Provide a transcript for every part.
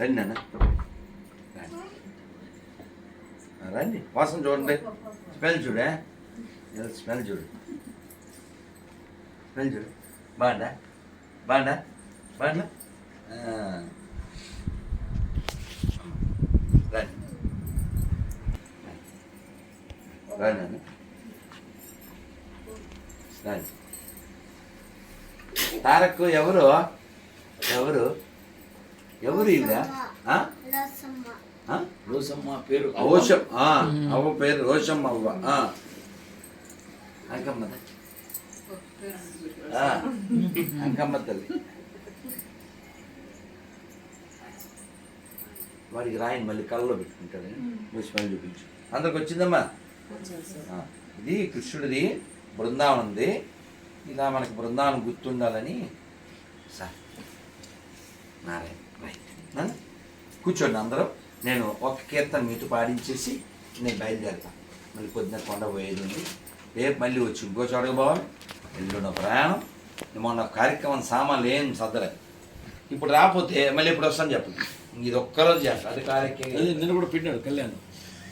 రండి నాన్న. రండి. వాసన చూడండి. స్మెల్ చూడే స్మెల్ చూడు. స్మెల్ చూడు. బాగుందా? బాగుందా? బాగుందా? రండి. రండి నాన్న. రండి. తారక్ ఎవరు? ఎవరు? ఎవరు ఇవిడ రోజమ్మ పేరు రోషం ఆ, అవ్వ పేరు రోషం అవ్వ ఆ. అంకమ్మ అంకమ్మ తల్లి. వాడికి రాయని మళ్ళీ కళ్ళలో పెట్టుకుంటాడు. నువ్వు స్మెల్ చూపించు. అందరికి వచ్చిందమ్మా? ఇది కృష్ణుడిది బృందావనంది. ఇలా మనకి బృందావనం గుర్తుండాలని సార్ నారాయణ. రైట్? కూర్చోండి అందరూ. నేను ఒక కీర్తన మీతో పాడించేసి నేను బయలుదేరుతాను మళ్ళీ పొద్దున్న కొండ పోయేది ఉంది. రేపు మళ్ళీ వచ్చి ఇంకో చోటకు పోవాలి. ఎల్లుండి ప్రయాణం. మొన్న కార్యక్రమం సామాన్లు ఏం సర్దలేదు ఇప్పుడు రాకపోతే మళ్ళీ ఇప్పుడు వస్తాను చెప్పండి ఇది ఒక్కరోజు చేస్తా. అది అదే కార్యక్రమం నిన్న కూడా పెట్టాడు కళ్యాణ్.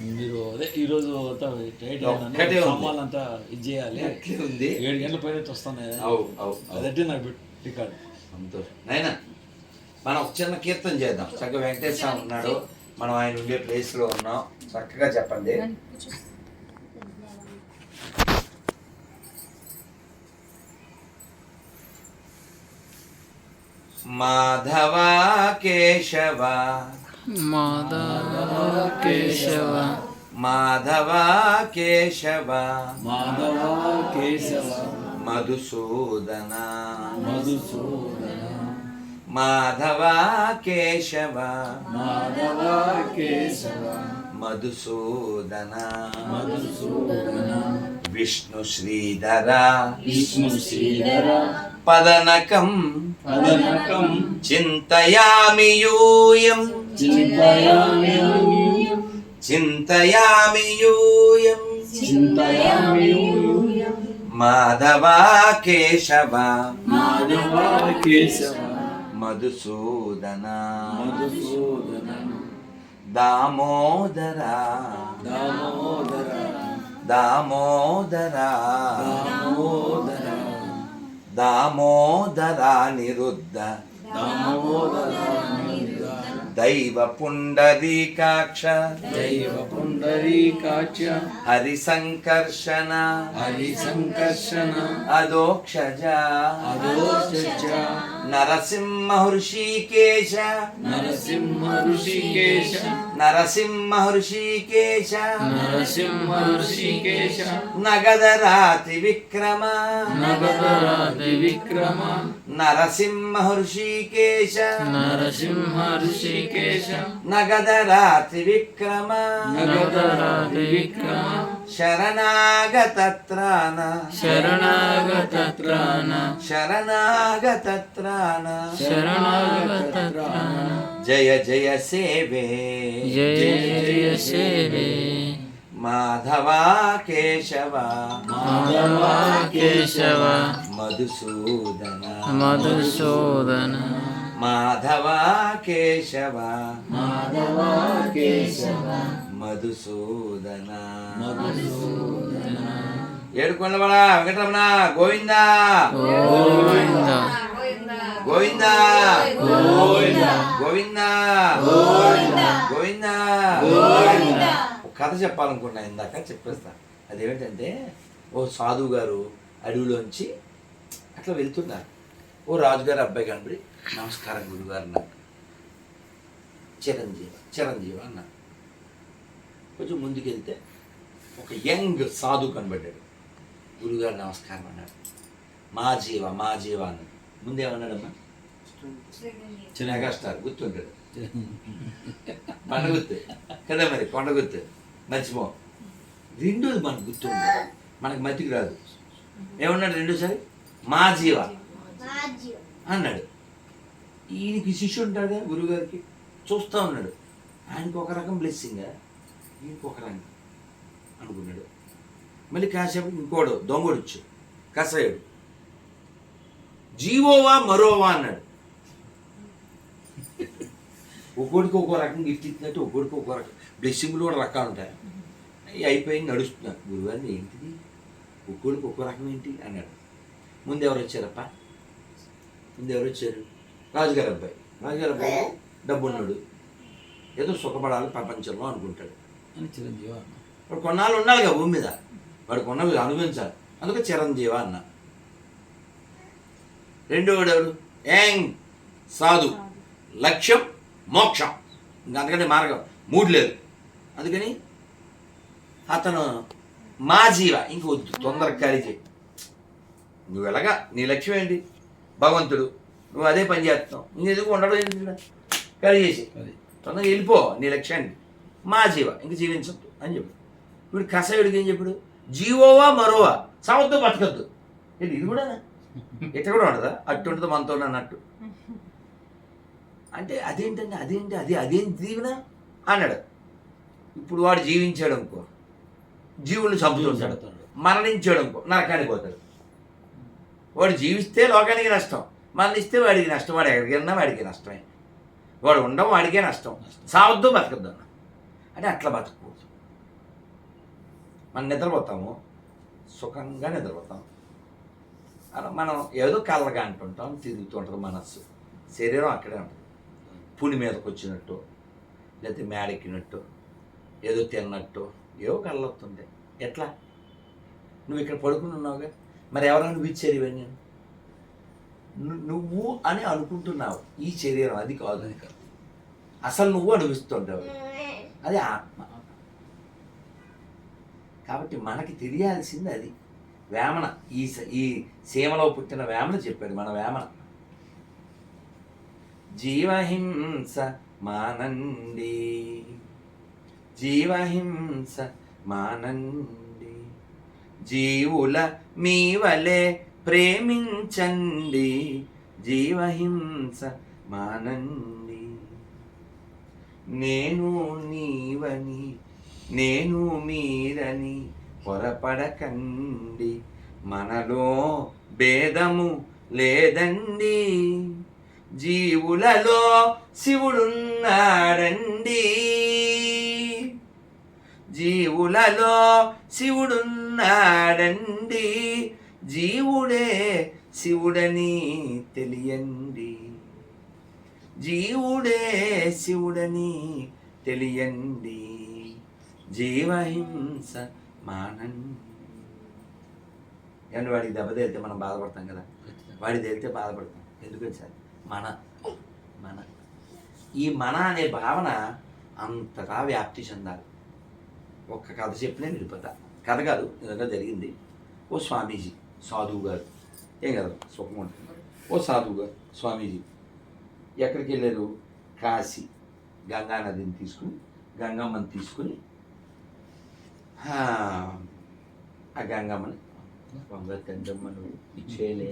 మీరు అదే ఈ రోజు అంతా టైట్. సామాన్లు అంతా ఇది చేయాలి. ఉంది. ఏడు గంటల పైన వస్తున్నాయి. అవు అవు అవు. అదంటే నాకు రికార్డు. సంతోషం. నాయనా మనం ఒక చిన్న కీర్తన చేద్దాం. చక్కగా వెంకటేశ్వర స్వామి ఉన్నాడు. మనం ఆయన ఉండే ప్లేస్లో ఉన్నాం. చక్కగా చెప్పండి. మాధవ కేశవ. మాధవ కేశవ మాధవ కేశవ. మాధవ కేశవ మధుసూదన. మధుసూదన. మాధవ కేశవ. మాధవ కేశవ. మధుసూదన. మధుసూదన. విష్ణు శ్రీధర. విష్ణు శ్రీధర. పదనకం. పదనకం. చింతయామి యూయం చింతయామి చింతయామి యూయం చింతయామి మాధవ కేశవ. మాధవ కేశవ. మధుసూదన. మధుసూదన. దామోదర. దామోదర. దామోదర. దామోదర. దామోదర నిరుద్ధ. దామోదర దైవ పుండరీకాక్ష. దైవ పుండరీకాక్ష. హరి సంకర్షణ హరి సంకర్షణ అదోక్షజ అదోష నరసింహ హృషికేశ నరసింహ ఋషికేశ నరసింహ హృషికేశ నరసింహ ఋషికేశ నగదరాతి విక్రమ. నగదరాది విక్రమ. నరసింహ హృషికేశ నరసింహ ఋషికేశ నగదరాతి విక్రమ. నగదరాది విక్రమ. శరణాగత త్రాణ శరణాగత త్రాణ శరణాగత త్రాణ శరణాగత త్రాణ జయ జయ సేవే జయ జయ సేవే మాధవ కేశవ మాధవ కేశవ మధుసూదన మధుసూదన మాధవ కేశవ మాధవ కేశవ మధుసూదన. ఏడుకొండవాడ వెంకటరమణ గోవిందా. గోవింద. గోవిందా. గోవింద. గోవిందా. కథ చెప్పాలనుకున్నా ఇందాక చెప్పేస్తా. అదేమిటంటే ఓ సాధువు గారు అడవిలోంచి అట్లా వెళ్తున్నారు. ఓ రాజుగారు అబ్బాయి కనబడి నమస్కారం గురుగారు అన్నారు. చిరంజీవి చిరంజీవి అన్నారు. కొంచెం ముందుకెళ్తే ఒక యంగ్ సాధు కనబడ్డాడు. గురుగారు నమస్కారం అన్నాడు. మా జీవ మా జీవ అన్నాడు. ముందేమన్నాడమ్మా? చిన్న కష్టాలు గుర్తుంటాడు. కొండ కదా మరి కొండ మర్చిపో. రెండోది మనకు గుర్తుంది మనకు మతికి రాదు. ఏమన్నాడు రెండోసారి? మా జీవ. అన్నాడు. ఈయనకి శిష్యుడు ఉంటాడు గురుగారికి? చూస్తూ ఉన్నాడు. ఆయనకు ఒక రకం బ్లెస్సింగా ఒక రకం అనుకున్నాడు. మళ్ళీ కాసేపు ఇంకోడు దొంగొడొచ్చు. కసాయుడు జీవోవా మరోవా అన్నాడు. ఒక్కొక్కడికి ఒక్కో రకం గిఫ్ట్ ఇచ్చినట్టు ఒక్కొక్కడికి ఒక్కో రకం. బ్లెస్సింగ్లు కూడా రకాలు ఉంటాయి. అవి అయిపోయి నడుస్తున్నారు గురువారిని ఏంటిది? ఒక్కొక్కడికి ఒక్కో రకం ఏంటి? అన్నాడు. ముందు ఎవరు వచ్చారప్ప? ముందు ఎవరు వచ్చారు? రాజుగారి అబ్బాయి. రాజుగారి అబ్బాయి డబ్బు ఉన్నాడు ఏదో సుఖపడాలి ప్రపంచంలో అనుకుంటాడు. అని చిరంజీవి అన్న. వాడు కొన్నాళ్ళు ఉండాలి కదా భూమి మీద. వాడు కొన్నవి అనుభవించాలి. అందుకే చిరంజీవ అన్న. రెండోడు ఎవడు యాంగ్ సాధు. లక్ష్యం మోక్షం. ఇంకా అందుకని మార్గం. మూడు లేదు. అందుకని అతను మా జీవ ఇంక వద్దు తొందరగా ఖాళీ చేయి. నువ్వు ఎలాగా? నీ లక్ష్యం ఏంటి? భగవంతుడు. నువ్వు అదే పని చేస్తున్నావు. ఇంకెందుకు ఉండడం ఏంటి ఇక్కడ? ఖాళీ చేసి అది. తొందరగా వెళ్ళిపో. నీ లక్ష్యాన్ని మా జీవ ఇంక జీవించద్దు అని చెప్పు. ఇప్పుడు కషాయుడికి ఏం చెప్పాడు? జీవోవా మరోవా? సావద్దు బతకద్దు. ఇది కూడా? ఇట్లా కూడా ఉండదా? అట్టు ఉంటుంది మనతో అన్నట్టు. అంటే అదేంటండి అదేంటి అదే అదేం దీవెన అన్నాడు. ఇప్పుడు వాడు జీవించాడు అనుకో. జీవుల్ని చంపుతుంటాడు. మరణించాడు అనుకో. నరకానికి పోతాడు. వాడు జీవిస్తే లోకానికి నష్టం. మరణిస్తే వాడికి నష్టం. వాడు ఎక్కడికి వెళ్ళినా వాడికి నష్టమే. వాడు ఉండడం వాడికే నష్టం. సావద్దు బతకద్దు అన్న అంటే అట్లా బతకూడదు మనం నిద్రపోతాము సుఖంగా నిద్రపోతాం. అలా మనం ఏదో కళ్ళగా అంటుంటాం తిరుగుతూ ఉంటుంది మనస్సు. శరీరం అక్కడే ఉంటుంది. పులి మీదకి వచ్చినట్టు లేకపోతే మేడెక్కినట్టు ఏదో తిన్నట్టు ఏవో కళ్ళొస్తుంటాయి ఎట్లా? నువ్వు ఇక్కడ పడుకుని ఉన్నావుగా? మరి ఎవరు అనిపించారు ఇవన్నీ నువ్వు అని అనుకుంటున్నావు. ఈ శరీరం అది కాదు అది కాదు. అసలు నువ్వు అనిపిస్తుంటావు అది ఆత్మ. కాబట్టి మనకి తెలియాల్సింది అది. వేమన ఈ ఈ సీమలో పుట్టిన వేమన చెప్పాడు మన వేమన. జీవహింస మానండి. జీవహింస మానండి. జీవుల మీ వలె ప్రేమించండి. జీవహింస మానండి. నేను నీవని నేను మీరని పొరపడకండి. మనలో భేదము లేదండి. జీవులలో శివుడున్నాడండి. జీవులలో శివుడున్నాడండి. జీవుడే శివుడని తెలియండి. జీవుడే శివుడని తెలియండి. జీవహింస మానండి. అండ్ వాడికి దెబ్బ తేలితే మనం బాధపడతాం కదా? వాడి తేలితే బాధపడతాం. ఎందుకని సార్? మన మన. ఈ మన అనే భావన అంతటా వ్యాప్తి చెందాలి. ఒక్క కథ చెప్పినే వెళ్ళిపోతా కథ కాదు నిజంగా జరిగింది. ఓ స్వామీజీ సాధువు గారు. ఏం కదా సుఖం ఉంటుంది. ఓ సాధువు గారు స్వామీజీ. ఎక్కడికి వెళ్ళారు? కాశీ. గంగా నదిని తీసుకుని గంగమ్మని తీసుకుని ఆ, ఆ గంగమ్మని పొంగ తండ్రమ్మ నువ్వు ఇచ్చేలే.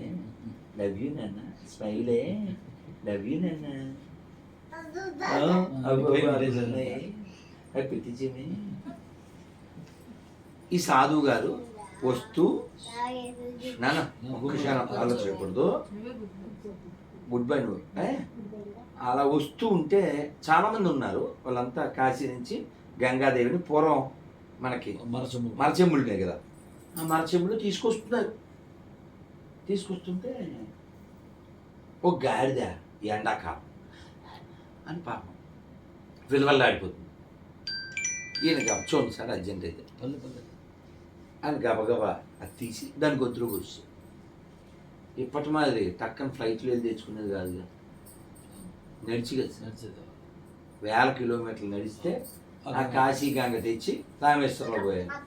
లవ్ యూ నాన్న. స్మైలే లవ్ యూ నాన్న. పెట్టించేమే ఈ సాధువు గారు వస్తూ నాన్న ఒక్క క్షణం ఆలోచించకూడదు. గుడ్ బై నువ్వు? అలా వస్తూ ఉంటే చాలా మంది ఉన్నారు. వాళ్ళంతా కాశీ నుంచి గంగాదేవిని పూర్వం మనకి మరచము మరచెంబులునే కదా. ఆ మరచెంబులు తీసుకొస్తున్నారు. తీసుకొస్తుంటే ఓ గాడిద ఎండాకాలం. అని పాపం విలువల్లాడిపోతుంది. ఈయన గబ చూడండి సార్ అర్జెంట్ అయితే పల్లె పల్లె అని గబగబా అది తీసి దాని గొంతులోకి వస్తుంది. ఇప్పటి మాదిరి టక్కన ఫ్లైట్లో వెళ్ళి తెచ్చుకునేది కాదు కదా. నడిచి నడిచేది. వేల కిలోమీటర్లు నడిస్తే ఆ కాశీ గంగ తెచ్చి రామేశ్వరంలో పోయాను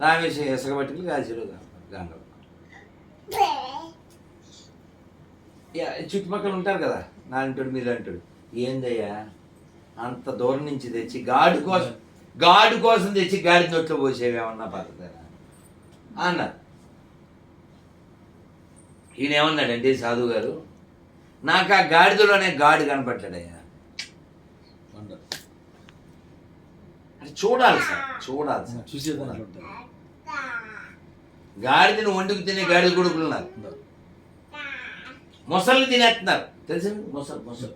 రామేశ్వరం ఇసుక పట్టుకుని కాశీలో గంగ గంగలో. యా, చుట్టుపక్కల ఉంటారు కదా నా అంటాడు మీరు అంటాడు ఏందయ్యా? అంత దూరం నుంచి తెచ్చి గాడి కోసం గాడి కోసం తెచ్చి గాడి నోట్లో పోసేవేమన్నా పడుతుందా అన్నారు. ఈయన ఏమన్నాడండి సాధువు గారు నాకు ఆ గాడిదలోనే గాడి కనపడ్డాడయ్యా వండర్ అంటే చూడాలి సార్ చూడాలి సార్ ఉంటారు. గాడిదని వండుకు తినే గాడిద కొడుకులు ఉన్నారు. మొసళ్ళు తినేస్తున్నారు. తెలుసా? మీకు? మొసలు మొసలు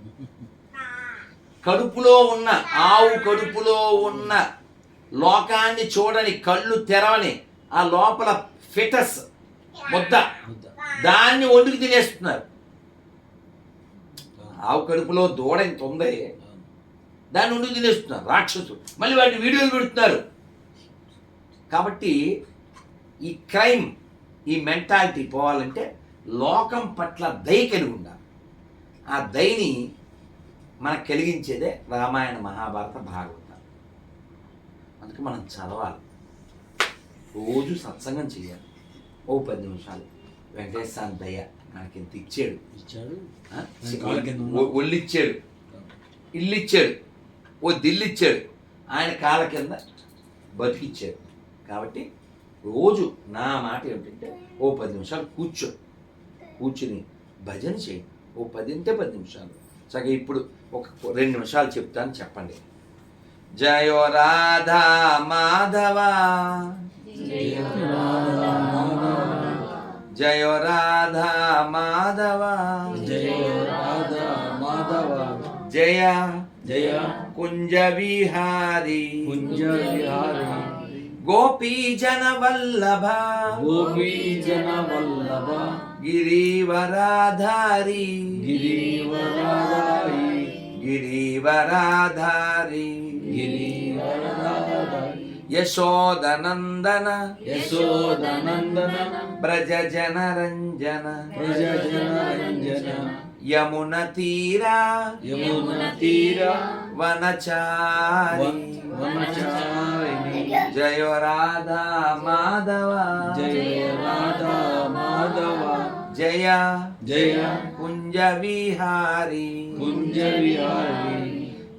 కడుపులో ఉన్న ఆవు కడుపులో ఉన్న లోకాన్ని చూడని కళ్ళు తెరవని ఆ లోపల ఫిటస్ ముద్ద. ముద్ద. దాన్ని వండుకు తినేస్తున్నారు. ఆవు కడుపులో దూడ ఇంత ఉంది. దాన్ని వండుకు తినేస్తున్నారు రాక్షసులు. మళ్ళీ వాటిని వీడియోలు పెడుతున్నారు. కాబట్టి ఈ క్రైమ్ ఈ మెంటాలిటీ పోవాలంటే లోకం పట్ల దయ కలిగి ఉండాలి. ఆ దయని మనకు కలిగించేదే రామాయణ మహాభారత భాగవతం. అందుకే మనం చదవాలి. రోజు సత్సంగం చేయాలి. ఓ పది నిమిషాలు. వెంకటేశ్వర దయ మనకి ఇంత ఇచ్చాడు ఇచ్చాడు ఒళ్ళు ఇచ్చాడు ఇల్లు ఇచ్చాడు ఓ దిల్లు ఇచ్చాడు ఆయన కాళ్ళ కింద బతికిచ్చాడు. కాబట్టి రోజు నా మాట ఏమిటంటే ఓ పది నిమిషాలు కూర్చో. కూర్చుని భజన చేయి. ఓ పది అంటే పది నిమిషాలు. సగ ఇప్పుడు ఒక రెండు నిమిషాలు చెప్తాను చెప్పండి. జయో రాధా మాధవ. జయో రాధా మాధవ జయ రాధా మాధవ జయ జయ కుంజ విహారీ కుంజ విహారి గోపీ జన వల్లభ గోపీ జన వల్లభ గిరివరాధారి గిరివరాయి గిరివరాధారి గిరివరాయి యశోదనందన. యశోదనందన. బ్రజ జనరంజన ప్రజ జనరంజన యమున తీరా. యమున తీర. వనచారి. వనచారిణి. జయ రాధా మాధవ. జయ రాధా మాధవ. జయ జయ కుంజ విహారీ. కుంజ విహారి.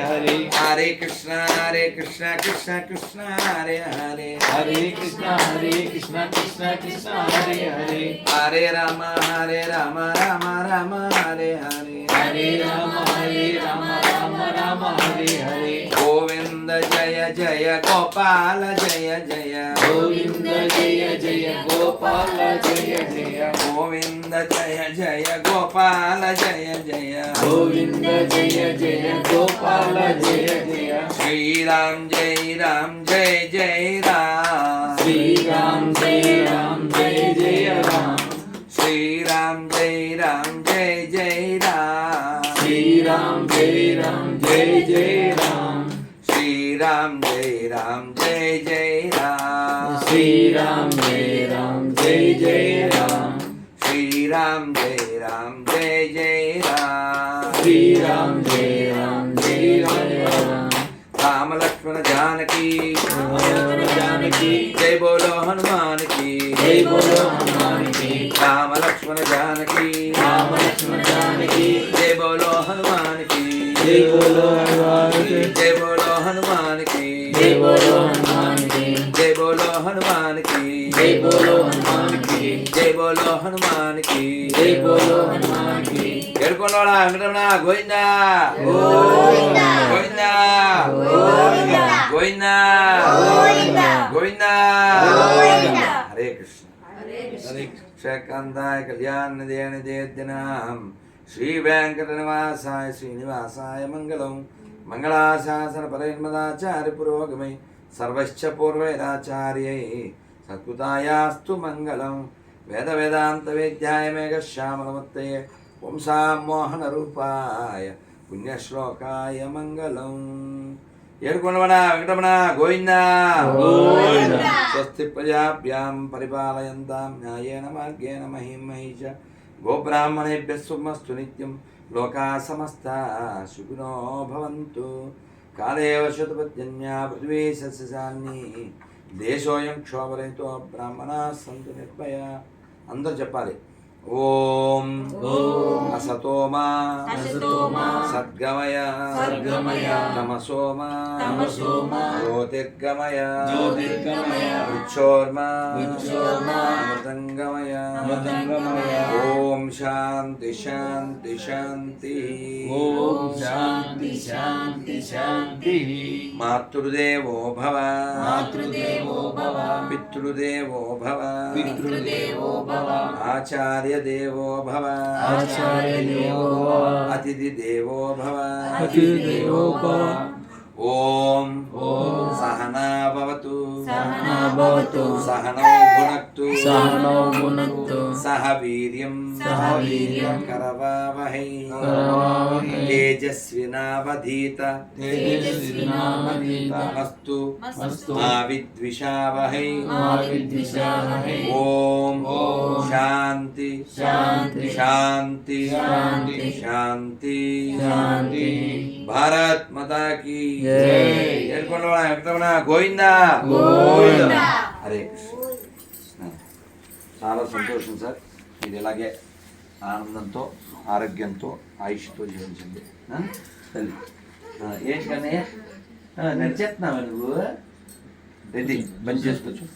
హరే హరే కృష్ణ హరే కృష్ణ కృష్ణ కృష్ణ హరే హరే. హరే కృష్ణ హరే కృష్ణ కృష్ణ కృష్ణ హరే హరే. హరే రామ హరే రామ రామ రామ హరే హరే. హరే రామ హరే రామ రామ రామ హరే హరే. గోవింద జయ జయ గోపాల జయ జయ. గోవింద జయ జయ గోపాల జయ జయ. గోవింద జయ జయ జయ జయ. గోవింద జయ జయ గోపాల జయ జయ. శ్రీరామ్ జై రామ్ జై జై రామ్. శ్రీరామ్ జయ రామ్ జయ జయ రామ్. శ్రీరామ్ జై రామ్ జై జై రామ్. శ్రీరామ్ జయ రామ్ జయ జయ రామ్. శ్రీరామ్ జై రామ్ జై జై రామ్. శ్రీరామ్ జయ రామ్ జయ జయ రామ్ శ్రీరామ్ జై రామ్ జై జై రామ్ శ్రీరామ్ జయ రామ్ జయ జయ రామ్ రామ లక్ష్మణ జానకి రామ జానకి జై బోలో హనుమాన్కి జై బోలో హనుమానికి రామ లక్ష్మణ జానకి రామ లక్ష్మణ జానకి జై బోలో హనుమాన్కి జై బోలో హనుమానికి జై బోలో హనుమాన్కి జై బోలో హనుమానికి జై బోలో హనుమాన్కి జై బోలో హనుమానికి. జై బోలో హనుమాన్కి జై బోలో హనుమానికి. ఎడుకొండోడా వెంకటరమణ గోవిందా. గోవిందా. గోవిందా. గోవిందా. హరే కృష్ణ. హరే క్షేకాంతాయ కళ్యాణ దేణ దేద్యనాం. శ్రీ వెంకట నివాసాయ శ్రీనివాసాయ మంగళం. మంగళాశాసన పరమదాచార్య పురోగమై. సర్వశ్చ పూర్వైరాచార్యై సత్కృతాయాస్తు మంగళం. వేద వేదాంత వేద్యాయ మేఘశ్యామలమత్తయే వంశామోహన రూపాయ పుణ్యశ్లోకాయ మంగళం. ఏడుకొండవన వెంకటరమణ గోవిందా. స్వస్తి ప్రజాభ్యాం పరిపాలయంతాం. న్యాయేన మార్గేణ మహిం మహిష గోబ్రాహ్మణేభ్య సుమస్తు నిత్యం. లోకా సమస్త సుఖినో భవంతు. కాలేవ శతపత్యన్యా పృథివీ సస్యశాన్ని దేశోయం క్షోభరహితో బ్రాహ్మణ సంతు నిర్భయ. అందరూ చెప్పాలి. ओम। असतोमा। असतोमा। सद्गमय। सद्गमय। तमसोमा। तमसोमा। ज्योतिर्गमय। ज्योतिर्गमय। ओम शांति शांति शांति ओम शांति शांति शांति मातृदेवो भव। मातृदेवो भव। పితృదేవో భవ పితృదేవో భవ ఆచార్య దేవో భవ ఆచార్య దేవో అతిథి దేవో భవ అతిథిదేవో భవ ఓం ఓం సహనా భవతు भुनक्तु। सहनौ भुनक्तु। सह वीर्यं। सह वीर्यं। करवावहै। करवावहै। तेजस्विनावधीत। तेजस्विनावधीत। अस्तु। अस्तु। मा विद्विषावहै ॐ शान्ति। शान्ति। शान्ति। शान्ति। शान्ति। भारत माता की जय। ఏడుకొండవాడ వెంకటరమణ గోవిందా? గోవిందా. హరే కృష్ణ చాలా సంతోషం సార్. ఇది ఇలాగే ఆనందంతో ఆరోగ్యంతో ఆయుష్తో జీవించండి? తల్లి ఏంటి కన్నయ్య నడిచేస్తున్నావా నువ్వు? రెడ్డి బంద్ చేసుకోవచ్చు